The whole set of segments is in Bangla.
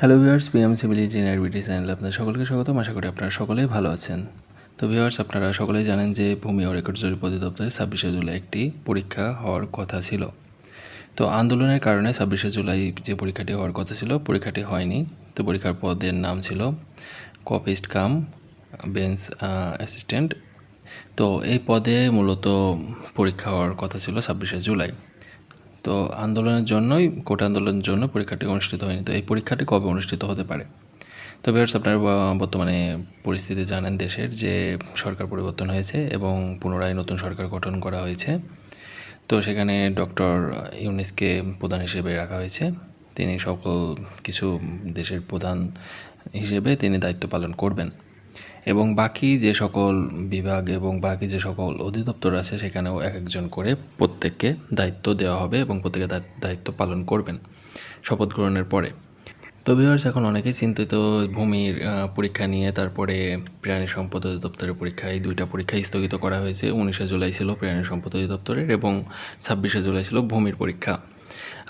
Hello viewers PM civil engineer BT চ্যানেলে আপনার সকলকে স্বাগতম। আশা করি আপনারা সকলেই ভালো আছেন। তো ভিউয়ার্স আপনারা সকলেই জানেন যে ভূমি ও রেকর্ড জরিপ অধিদপ্তরে ছাব্বিশে জুলাই একটি পরীক্ষা হওয়ার কথা ছিল। তো আন্দোলনের কারণে ছাব্বিশে জুলাই যে পরীক্ষাটি হওয়ার কথা ছিল, পরীক্ষাটি হয়নি। তো পরীক্ষার পদের নাম ছিল কপিস্ট কাম বেঞ্চ অ্যাসিস্ট্যান্ট তো এই পদে মূলত পরীক্ষা হওয়ার কথা ছিল ছাব্বিশে জুলাই। তো আন্দোলনের জন্যই, কোটা আন্দোলনের জন্য পরীক্ষাটি অনুষ্ঠিত হয়নি। তো এই পরীক্ষাটি কবে অনুষ্ঠিত হতে পারে? তো ভিউয়ার্স আপনারা বর্তমানে পরিস্থিতি জানেন দেশের যে সরকার পরিবর্তন হয়েছে এবং পুনরায় নতুন সরকার গঠন করা হয়েছে। তো সেখানে ডক্টর ইউনিসকে প্রধান হিসেবে রাখা হয়েছে। তিনি সকল কিছু দেশের প্রধান হিসেবে তিনি দায়িত্ব পালন করবেন। এবং বাকি যে সকল বিভাগ এবং বাকি যে সকল অধিদপ্তর আছে, সেখানেও এক একজন করে প্রত্যেককে দায়িত্ব দেওয়া হবে এবং প্রত্যেকে দায়- দায়িত্ব পালন করবেন শপথ গ্রহণের পরে। তো ভিউয়ার্স এখন অনেকেই চিন্তিত ভূমির পরীক্ষা নিয়ে, তারপরে প্রাণী সম্পদ অধিদপ্তরের পরীক্ষা, এই দুইটা পরীক্ষা স্থগিত করা হয়েছে। উনিশে জুলাই ছিল প্রাণী সম্পদ অধিদপ্তরের এবং ছাব্বিশে জুলাই ছিল ভূমির পরীক্ষা।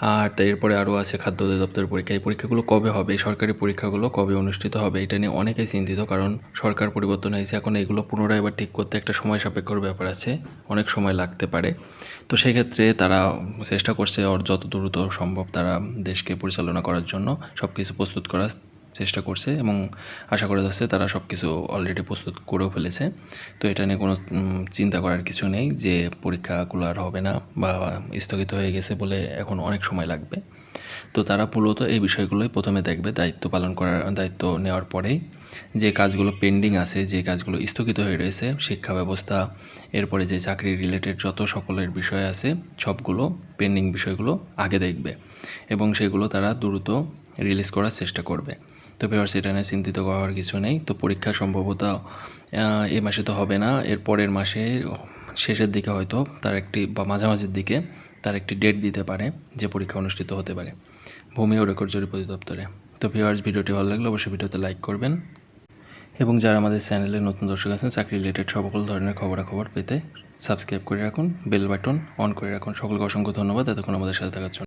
আর এরপরে আরও আছে খাদ্য অধিদপ্তরের পরীক্ষা। এই পরীক্ষাগুলো কবে হবে? সরকারি পরীক্ষাগুলো কবে অনুষ্ঠিত হবে? এটা নিয়ে অনেকেই চিন্তিত কারণ সরকার পরিবর্তন হয়েছে। এখন এগুলো পুনরায় এবার ঠিক করতে একটা সময় সাপেক্ষর ব্যাপার আছে। অনেক সময় লাগতে পারে। তো সেক্ষেত্রে তারা চেষ্টা করছে যত দ্রুত সম্ভব তারা দেশকে পরিচালনা করার জন্য সব কিছু প্রস্তুত করার। চেষ্টা করছে এবং আশা করা যাচ্ছে তারা সব কিছু অলরেডি প্রস্তুত করেও ফেলেছে। তো এটা নিয়ে কোনো চিন্তা করার কিছু নেই যে পরীক্ষাগুলো আর হবে না বা স্থগিত হয়ে গেছে বলে এখন অনেক সময় লাগবে। তো তারা মূলত এই বিষয়গুলোই প্রথমে দেখবে, দায়িত্ব পালন করার, দায়িত্ব নেওয়ার পরেই যে কাজগুলো পেন্ডিং আছে, যে কাজগুলো স্থগিত হয়ে রয়েছে, শিক্ষা ব্যবস্থা, এরপরে যে চাকরি রিলেটেড যত সকলের বিষয় আছে, সবগুলো পেন্ডিং বিষয়গুলো আগে দেখবে এবং সেগুলো তারা দ্রুত রিলিজ করার চেষ্টা করবে। তো ভিউয়ার্স এটা নিয়ে চিন্তিত করার কিছু নেই। তো পরীক্ষা সম্ভবত এ মাসে তো হবে না। এর পরের মাসে শেষের দিকে হয়তো তার একটি বা মাঝামাঝির দিকে তার একটি ডেট দিতে পারে যে পরীক্ষা অনুষ্ঠিত হতে পারে। ভূমি ও রেকর্ড জরিপ অধিদপ্তরে। তো ভিউয়ার্স ভিডিওটি ভালো লাগলে অবশ্যই ভিডিওতে লাইক করবেন। এবং যারা আমাদের চ্যানেলে নতুন দর্শক আছেন, চাকরি রিলেটেড সকল ধরনের খবরাখবর পেতে সাবস্ক্রাইব করে রাখুন বেল বাটন অন করে রাখুন। সকলকে অসংখ্য ধন্যবাদ। এতক্ষণ আমাদের সাথে থাকার জন্য।